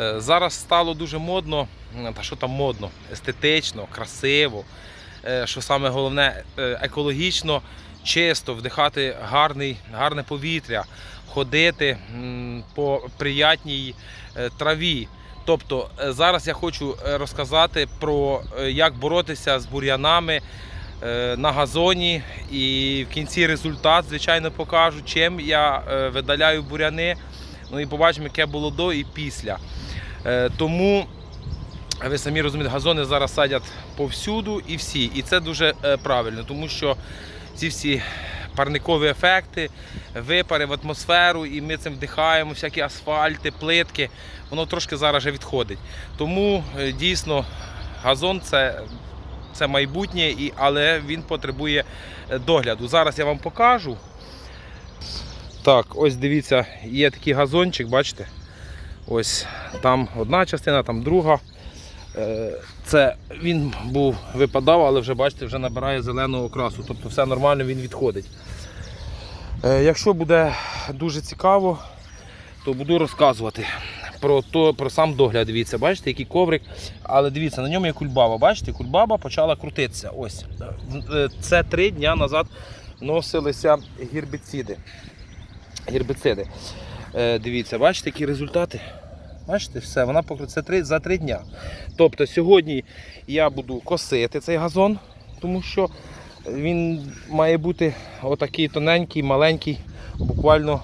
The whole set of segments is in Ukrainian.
Е, Зараз стало дуже модно, та що там модно, естетично, красиво. Е, Що саме головне, е, екологічно, чисто вдихати гарний, гарне повітря, ходити по приятній траві. Тобто зараз я хочу розказати про як боротися з бур'янами на газоні. І в кінці результат, звичайно, покажу, чим я видаляю буряни. Ну і побачимо, яке було до і після. Е, Тому ви самі розумієте, газони зараз садять повсюду і всі. І це дуже е, правильно, тому що ці всі парникові ефекти, випари в атмосферу, і ми цим вдихаємо, всякі асфальти, плитки, воно трошки зараз вже відходить. Тому е, дійсно газон це, це майбутнє, але він потребує догляду. Зараз я вам покажу. Так, ось дивіться, є такий газончик, бачите? Ось там одна частина, там друга. Е, Це він був випадав, але вже бачите, вже набирає зеленого окрасу. Тобто все нормально, він відходить. Е, Якщо буде дуже цікаво, то буду розказувати про, то, про сам догляд. Дивіться, бачите, який коврик. Але дивіться, на ньому є кульбаба. Бачите, кульбаба почала крутитися. Ось. Е, Це три дня назад вносилися гербіциди. Гербіциди. Е, Дивіться, бачите, які результати. Бачите, все, вона три, за три дня. Тобто сьогодні я буду косити цей газон, тому що він має бути отакий тоненький, маленький, буквально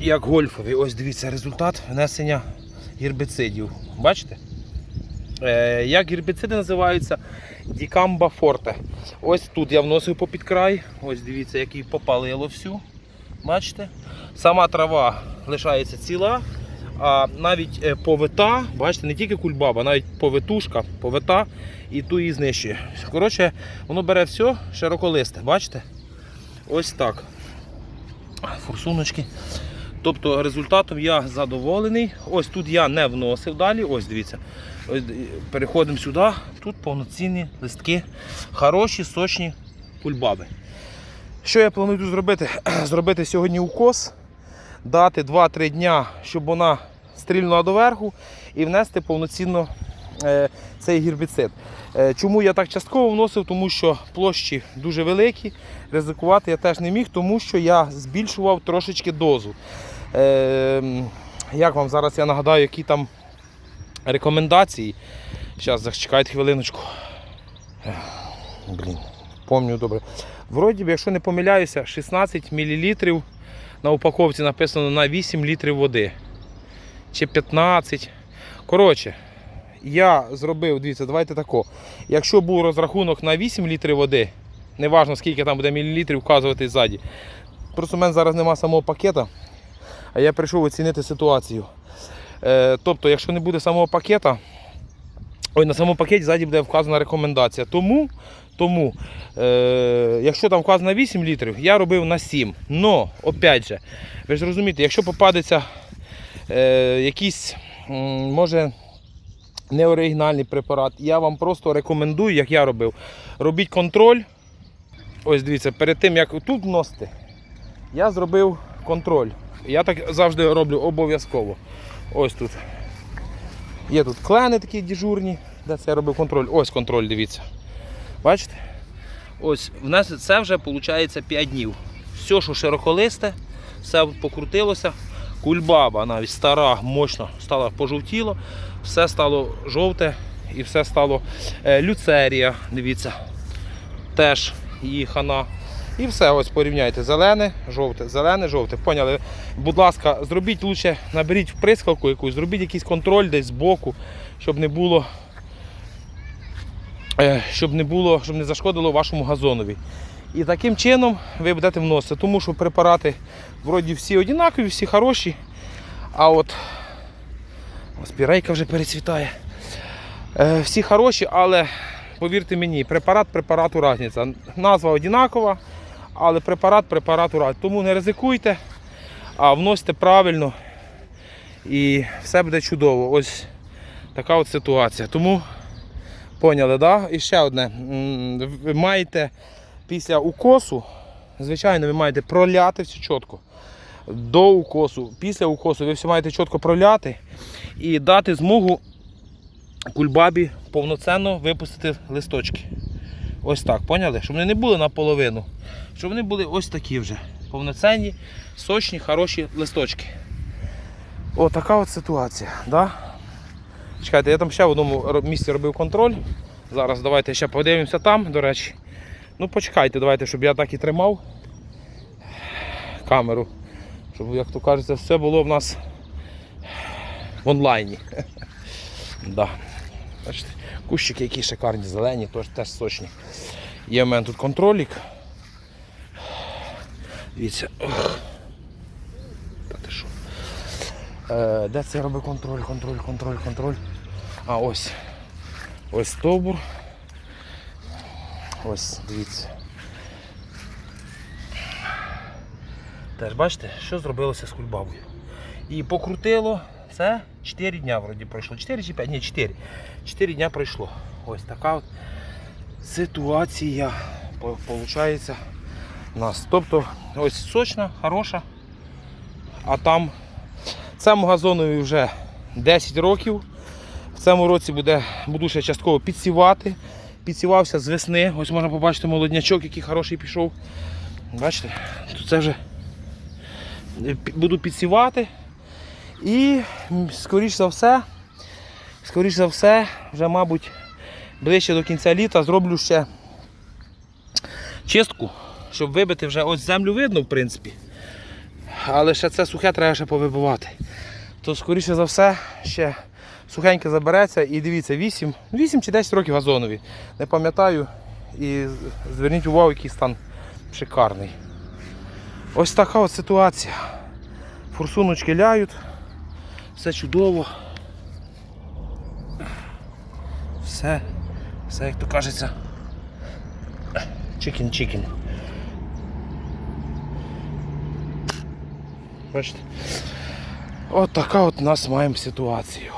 як гольфовий. Ось дивіться результат внесення гербіцидів. Бачите? Е, як гербіциди називаються? Дікамба форте. Ось тут я вносив попід край. Ось дивіться, як її попалило всю. Бачите? Сама трава лишається ціла, а навіть е, повита, бачите, не тільки кульбаба, навіть повитушка, повита і ту її знищує. Коротше, воно бере все широколисте, бачите? Ось так. Форсуночки. Тобто результатом я задоволений. Ось тут я не вносив далі. Ось дивіться. Е, переходимо сюди. Тут повноцінні листки, хороші, сочні кульбаби. Що я планую тут зробити? Зробити сьогодні укос, дати 2-3 дня, щоб вона стрільнула доверху і внести повноцінно е, цей гербіцид. Е, чому я так частково вносив? Тому що площі дуже великі, ризикувати я теж не міг, тому що я збільшував трошечки дозу. Е, як вам зараз я нагадаю, які там рекомендації. Зараз зачекайте хвилиночку. Блін, пам'ятаю добре. Вроді, б, якщо не помиляюся, 16 мл на упаковці написано на 8 літрів води. Чи 15. Коротше, я зробив, дивіться, давайте тако. Якщо був розрахунок на 8 літрів води, неважно скільки там буде мілілітрів вказувати ззаді. Просто в мене зараз немає самого пакета, а я прийшов оцінити ситуацію. Е, тобто, якщо не буде самого пакета, ой, на самому пакеті ззаді буде вказана рекомендація. Тому, тому е, якщо там вказано 8 літрів, я робив на 7. Но, опять же, ви ж розумієте, якщо попадеться е, якийсь, може, неоригінальний препарат, я вам просто рекомендую, як я робив. Робіть контроль. Ось дивіться, перед тим як тут вносити, я зробив контроль. Я так завжди роблю обов'язково. Ось тут. Є тут клени такі дежурні, де це я робив контроль. Ось контроль, дивіться. Бачите? Ось, в нас це вже виходить 5 днів. Все, що широколисте, все покрутилося. Кульбаба навіть стара, мощно стала пожовтіло, все стало жовте і все стало е, люцерія, дивіться, теж її хана. І все, ось порівняйте. Зелене, жовте, зелене, жовте. Поняли? Будь ласка, зробіть лучше, наберіть вприскалку якусь, зробіть якийсь контроль десь збоку, щоб не було, е, щоб не було, щоб не зашкодило вашому газонові. І таким чином ви будете вносити, тому що препарати вроді всі однакові, всі хороші. А от ось пірейка вже перецвітає. Е, всі хороші, але повірте мені, препарат препарату різниця. Назва однакова, але препарат препарату різниця. Тому не ризикуйте, а вносьте правильно і все буде чудово. Ось така от ситуація. Тому поняли, да? І ще одне. Ви маєте після укосу, звичайно, ви маєте проляти все чітко. до укосу, після укосу ви все маєте чітко проляти і дати змогу кульбабі повноцінно випустити листочки. Ось так, поняли? Щоб вони не були наполовину. Щоб вони були ось такі вже. Повноцінні, сочні, хороші листочки. О, така от ситуація. Да? Чекайте, я там ще в одному місці робив контроль. Зараз давайте ще подивимося там, до речі. Ну почекайте, давайте, щоб я так і тримав камеру. Щоб, як то кажеться, все було в нас в онлайні. Да. Бачите, кущики які шикарні, зелені, теж, теж сочні. Є в мене тут контролік. Дивіться. Та ти що? Е, де це я робив контроль, контроль, контроль, контроль. А ось. Ось стовбур. Ось, дивіться. Теж бачите, що зробилося з кульбабою. І покрутило. Це 4 дня вроді пройшло. 4 чи 5? Ні, 4. 4 дня пройшло. Ось така от ситуація виходить нас. Тобто ось сочна, хороша. А там цьому газонові вже 10 років. В цьому році буде, буду ще частково підсівати. Підсівався з весни. Ось можна побачити молоднячок, який хороший пішов. Бачите, тут це вже буду підсівати. І скоріш за все, скоріш за все, вже, мабуть, ближче до кінця літа зроблю ще чистку, щоб вибити вже ось землю видно, в принципі. Але ще це сухе треба ще повибивати. То скоріше за все ще сухеньке забереться і дивіться, 8, 8 чи 10 років газонові. Не пам'ятаю. І зверніть увагу, який стан шикарний. Ось така от ситуація. Форсуночки ляють. Все чудово. Все, все як то кажеться. чикін-чикін. Бачите? От така от нас маємо ситуацію.